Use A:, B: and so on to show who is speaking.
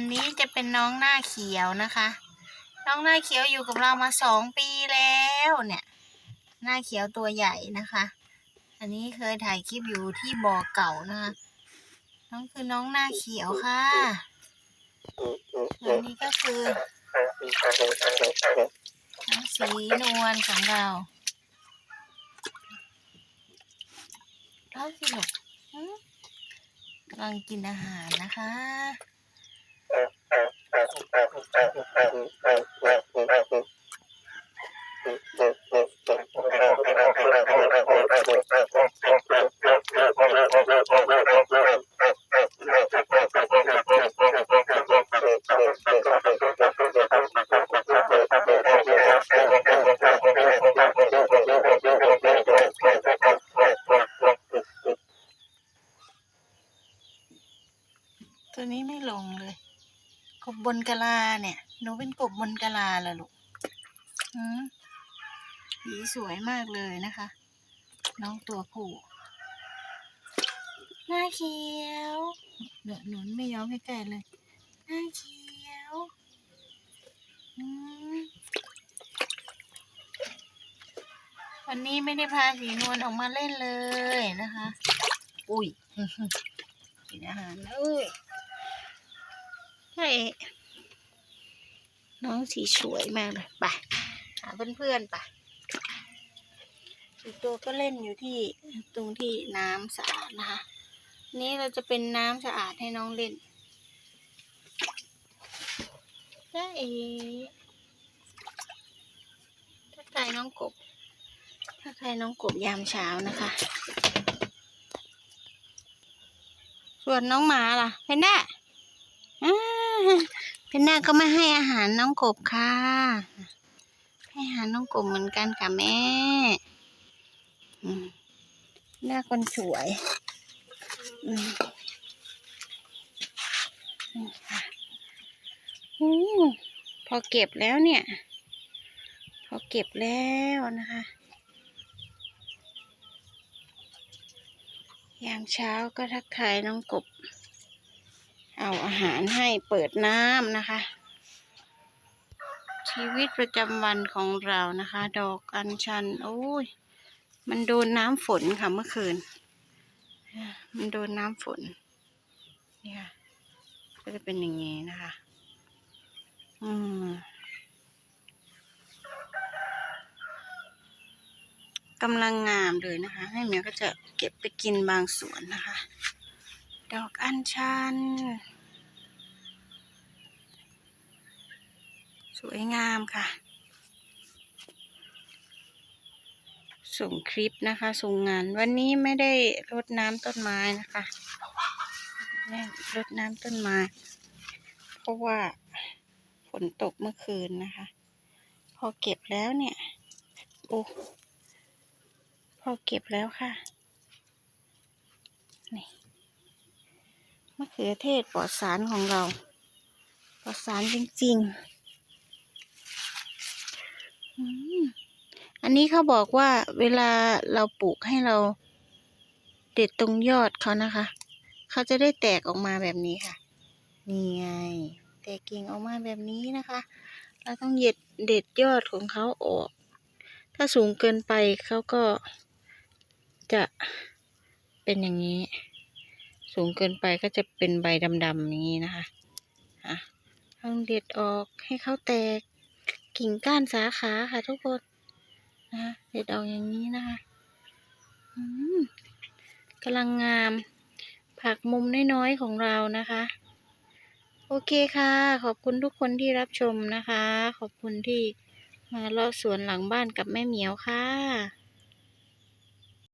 A: อันนี้จะเป็นน้องหน้าเขียวนะคะ น้องหน้าเขียวอยู่กับเรามาสองปีแล้วเนี่ย หน้าเขียวตัวใหญ่นะคะ อันนี้เคยถ่ายคลิปอยู่ที่บ่อเก่านะคะน้องคือน้องหน้าเขียวค่ะอันนี้ก็คือน้องสีนวลของเราเอาสิลูกกำลังกินอาหารนะคะ ตัวนี้ไม่ลงเลย กบบนกะลาเนี่ย หนูเป็นกบบนกะลาเหรอลูกหืมสีสวยมากเลยนะคะ น้องตัวผู้หน้าเขียวเดี๋ยวหนุนไม่ยอมให้ใกล้เลย หน้าเขียวอืมวันนี้ไม่ได้พาสีนวลออกมาเล่นเลยนะคะ อุ้ยกินอาหารเอ้ย น้องสีสวยมากเลยไปหาเพื่อนๆไปอีกตัวก็เล่นอยู่ที่ตรงที่น้ำสะอาดนะคะ นี่เราจะเป็นน้ำสะอาดให้น้องเล่นใช่เอถ้าใครน้องกบถ้าใครน้องกบยามเช้านะคะ ส่วนน้องหมาล่ะเพนด้าอ่า เพนด้าก็มาให้อาหารน้องกบค่ะ ให้อาหารน้องกบเหมือนกันค่ะแม่หน้าคนสวยอพอเก็บแล้วเนี่ย พอเก็บแล้วนะคะ ยามเช้าก็ทักทายน้องกบ เอาอาหารให้เปิดน้ำนะคะ ชีวิตประจำวันของเรานะคะ ดอกอัญชัน โอ้ย มันโดนน้ำฝนค่ะเมื่อคืน มันโดนน้ำฝนนี่ค่ะก็จะเป็นอย่างนี้นะคะ อืมกำลังงามเลยนะคะ ให้เมียก็จะเก็บไปกินบางส่วนนะคะ ดอกอัญชัน สวยงามค่ะ ส่งคลิปนะคะ ส่งงาน วันนี้ไม่ได้รดน้ำต้นไม้นะคะไม่รดน้ำต้นไม้ เพราะว่าฝนตกเมื่อคืนนะคะ พอเก็บแล้วเนี่ย โอ้พอเก็บแล้วค่ะ นี่ มะเขือเทศปลอดสารของเรา ปลอดสารจริงๆ อันนี้เขาบอกว่าเวลาเราปลูกให้เรา เด็ดตรงยอดเขานะคะ เขาจะได้แตกออกมาแบบนี้ค่ะ นี่ไง แตกกิ่งออกมาแบบนี้นะคะ เราต้องเด็ดเด็ดยอดของเขาออก ถ้าสูงเกินไปเขาก็จะเป็นอย่างนี้ สูงเกินไปก็จะเป็นใบดำๆอย่างนี้นะคะอะต้องเด็ดออกให้เขาแตกกิ่งก้านสาขาค่ะทุกคนนะคะเด็ดออกอย่างนี้นะคะอืมกำลังงาม ผักมุมน้อยๆของเรานะคะ โอเคค่ะ ขอบคุณทุกคนที่รับชมนะคะ ขอบคุณที่มาเลาะสวนหลังบ้านกับแม่เหมียวค่ะ